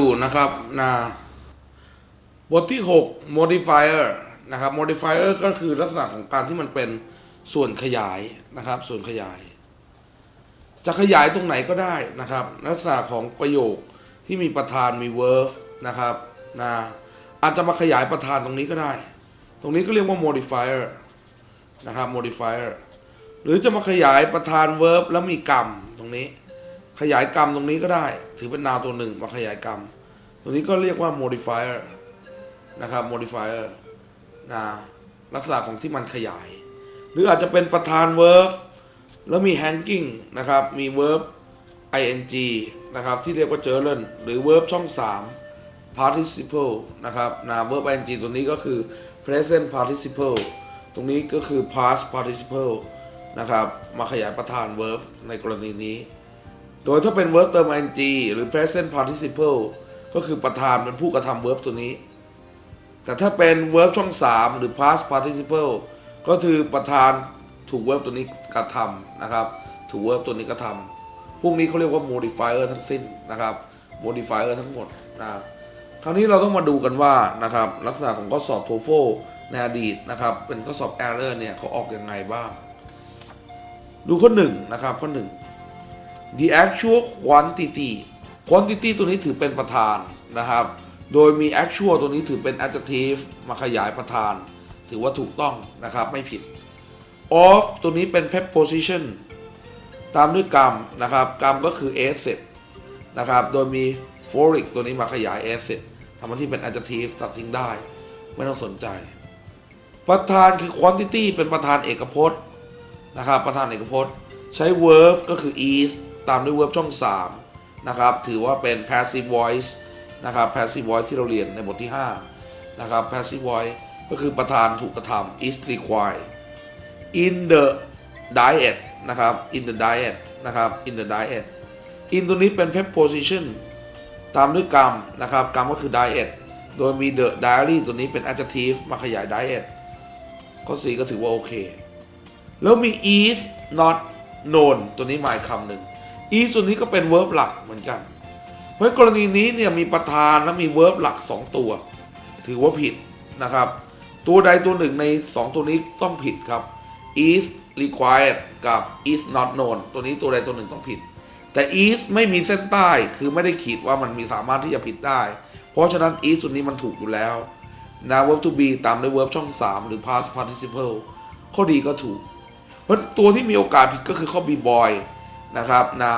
ดูนะครับนะบทที่ 6 modifier นะครับ modifier ก็คือลักษณะของการที่มันเป็นส่วนขยายนะครับ ส่วนขยาย จะขยายตรงไหนก็ได้นะครับ ลักษณะของประโยคที่มีประธานมี verb นะครับนะอาจจะมาขยายประธานตรงนี้ก็ได้ ตรงนี้ก็เรียกว่า modifier นะครับ modifier หรือจะมาขยายประธาน verb แล้วมีกรรมตรงนี้ ขยายกรรมตรงนี้ก็ได้ ถือเป็นนามตัวหนึ่งมาขยายกรรม ตรงนี้ก็เรียกว่า modifier นะครับ modifier นะลักษณะของที่มันขยาย หรืออาจจะเป็นประธาน verb แล้วมี hanging นะครับ มี verb ing นะครับ ที่เรียกว่า gerund หรือ verb ช่อง 3 participle นะครับนะ verb ing ตัวนี้ก็คือ present participle ตรงนี้ก็คือ past participle นะครับ มาขยายประธาน verb ในกรณีนี้ โดยถ้าเป็น verb เติม ing หรือ present participle ก็คือประธานเป็นผู้กระทำ verb ตัวนี้ แต่ถ้าเป็น verb ช่อง 3 หรือ past participle ก็คือประธานถูก verb ตัวนี้กระทำนะครับ ถูก verb ตัวนี้กระทำพวกนี้เขาเรียกว่า modifier ทั้งสิ้นนะครับ modifier ทั้งหมดนะครับคราวนี้เราต้องมาดูกันว่านะครับลักษณะของข้อสอบ TOEFL ในอดีตนะครับ เป็นข้อสอบ error เนี่ยเขาออกยังไงบ้าง ดูข้อหนึ่งนะครับข้อหนึ่ง the actual quantity quantity ตัวนี้ถือเป็นประธานนะครับ โดยมี actual ตัวนี้ถือเป็น adjective มาขยายประธาน ถือว่าถูกต้องนะครับไม่ผิด of ตัวนี้เป็น preposition ตามด้วยกรรมนะครับกรรมก็คือ asset นะครับ โดยมี foric ตัวนี้มาขยาย asset ทำหน้าที่เป็น adjective ตัดทิ้งได้ ไม่ต้องสนใจ ประธานคือ quantity เป็นประธานเอกพจน์นะครับประธานเอกพจน์ ใช้ verb ก็คือ is ตามด้วย verb ช่อง 3 นะครับ ถือว่าเป็น passive voice นะครับ passive voice ที่เราเรียนในบทที่ 5 นะครับ passive voice ก็คือประธานถูกกระทำ is required in the diet นะครับ in the diet นะครับ in the diet in ตัวนี้เป็น preposition ตามด้วยกรรมนะครับกรรมก็คือ diet โดยมี the diary ตัวนี้เป็น adjective มาขยาย diet ข้อ 4 ก็ถือว่าโอเค แล้วมี is not known ตัวนี้หมายคำหนึ่ง is ตัวนนี้ก็เป็น verb หลักเหมือนกัน เพราะฉะนั้นกรณีนี้เนี่ยมีประธานและมี verb หลัก 2 ตัว ถือว่าผิดนะครับ ตัวใดตัวหนึ่งใน 2 ตัวนี้ต้องผิดครับ is required กับ is not known ตัวนี้ตัวใดตัวหนึ่งต้องผิด แต่ is ไม่มีเส้นใต้คือไม่ได้ขีดว่ามันมีสามารถที่จะผิดได้ เพราะฉะนั้น is ตัวนี้มันถูกอยู่แล้วนะ verb to be ตามด้วย verb ช่อง 3 หรือ past participle ข้อดีก็ถูก เพราะตัวที่มีโอกาสผิดก็คือข้อ be boy นะครับนะ